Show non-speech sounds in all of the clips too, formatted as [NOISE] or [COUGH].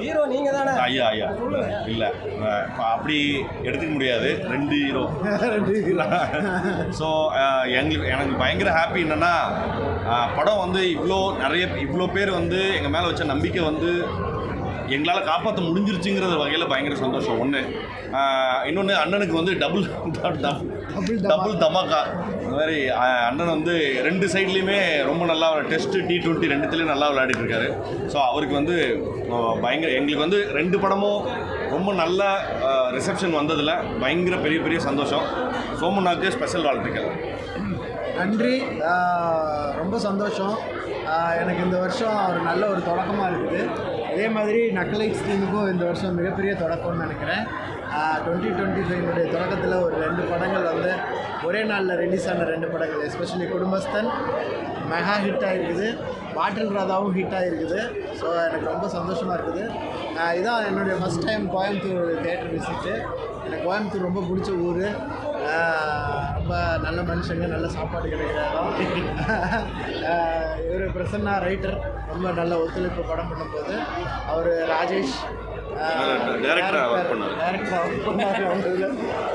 Hero நீங்க தானே ஐயா ஐயா. இல்லை. அப்படி எடுத்துக்க முடியாது. ரெண்டு ஹீரோ. [LAUGHS] ஸோ [LAUGHS] எங்களுக்கு எனக்கு பயங்கர ஹாப்பி என்னென்னா படம் வந்து இவ்வளோ நிறைய இவ்வளோ பேர் வந்து எங்கள் மேலே வச்ச நம்பிக்கை வந்து எங்களால் காப்பாற்ற முடிஞ்சிருச்சுங்கிற வகையில் பயங்கர சந்தோஷம். ஒன்று இன்னொன்று அண்ணனுக்கு வந்து டபுள் டபுள் தமாக்கா இந்த மாதிரி அண்ணன் வந்து ரெண்டு சைட்லேயுமே ரொம்ப நல்லா டெஸ்ட்டு டி டுவெண்ட்டி ரெண்டுத்துலேயும் நல்லா விளையாடிட்டு இருக்காரு. ஸோ அவருக்கு வந்து பயங்கர எங்களுக்கு வந்து ரெண்டு படமும் ரொம்ப நல்ல ரிசப்ஷன் வந்ததில். பயங்கர பெரிய பெரிய சந்தோஷம். சோமனாக்கு ஸ்பெஷல் வாழ்த்துக்கள். நன்றி. ரொம்ப சந்தோஷம். எனக்கு இந்த வருஷம் ஒரு நல்ல ஒரு தொடக்கமாக இருக்குது. அதே மாதிரி நக்கலைட்ஸ் டீமுக்கும் இந்த வருஷம் மிகப்பெரிய தொடக்கம்னு நினைக்கிறேன். டுவெண்ட்டி டுவெண்ட்டி ஃபைவ்னுடைய தொடக்கத்தில் ஒரு ரெண்டு படங்கள் வந்து ஒரே நாளில் ரிலீஸ் ஆன ரெண்டு படங்கள் எஸ்பெஷலி குடும்பஸ்தன். மெகா ஹிட் ஆகிருக்குது பாட்டில் ராதாவும் ஹிட் ஆகிருக்குது ஸோ எனக்கு ரொம்ப சந்தோஷமாக இருக்குது. இதான் என்னுடைய first time Coimbatore theatre visit எனக்கு கோயம்புத்தூர் ரொம்ப பிடிச்ச ஊர். நல்ல மனுஷங்க நல்ல சாப்பாடு கிடைக்கிற இடம் இவர் பிரசன்னா ரைட்டர் ரொம்ப நல்ல ஒத்துழைப்பு படம் பண்ணும்போது அவர் ராஜேஷ் Director ஆ work பண்ணாரு. டேரக்டர் ஒர்க் பண்ணார்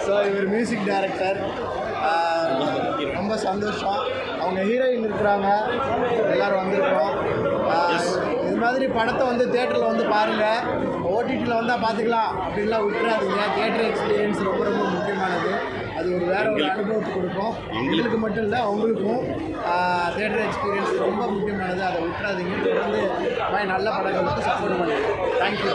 ஸோ இவர் மியூசிக் டைரக்டர் ரொம்ப சந்தோஷம். அவங்க ஹீரோயின் இருக்கிறாங்க. எல்லாரும் வந்திருக்கோம். இது மாதிரி படத்தை வந்து தேட்டரில் வந்து பாருங்கள் ஓடிடியில் வந்தால் பார்த்துக்கலாம் அப்படின்லாம் விட்டுறாதீங்க. தேட்டர் எக்ஸ்பீரியன்ஸ் ரொம்ப ரொம்ப முக்கியமானது. அது ஒரு வேற ஒரு அனுபவத்தை கொடுக்கும். எங்களுக்கு மட்டும் இல்லை அவங்களுக்கும் தேட்டர் எக்ஸ்பீரியன்ஸ் ரொம்ப முக்கியமானது. அதை விட்டுறாதீங்க. தொடர்ந்து நல்ல படங்களுக்கு சப்போர்ட் பண்ணுங்கள் தேங்க்யூ